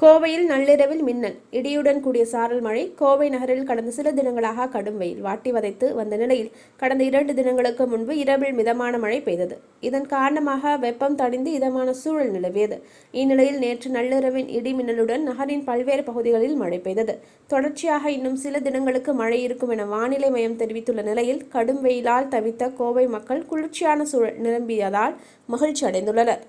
கோவையில் நள்ளிரவில் மின்னல் இடியுடன் கூடிய சாரல் மழை கோவை நகரில் கடந்த சில தினங்களாக கடும் வெயில். வாட்டி வதைத்து வந்த நிலையில் கடந்த இரண்டு தினங்களுக்கு முன்பு இரவில் மிதமான மழை பெய்தது. இதன் காரணமாக வெப்பம் தணிந்து இதமான சூழல் நிலவியது. இந்நிலையில் நேற்று நள்ளிரவின் இடி மின்னலுடன் நகரின் பல்வேறு பகுதிகளில் மழை பெய்தது. தொடர்ச்சியாக இன்னும் சில தினங்களுக்கு மழை இருக்கும் என வானிலை மையம் தெரிவித்துள்ள நிலையில் கடும் வெயிலால் தவித்த கோவை மக்கள் குளிர்ச்சியான சூழல் நிரம்பியதால் மகிழ்ச்சி அடைந்துள்ளனர்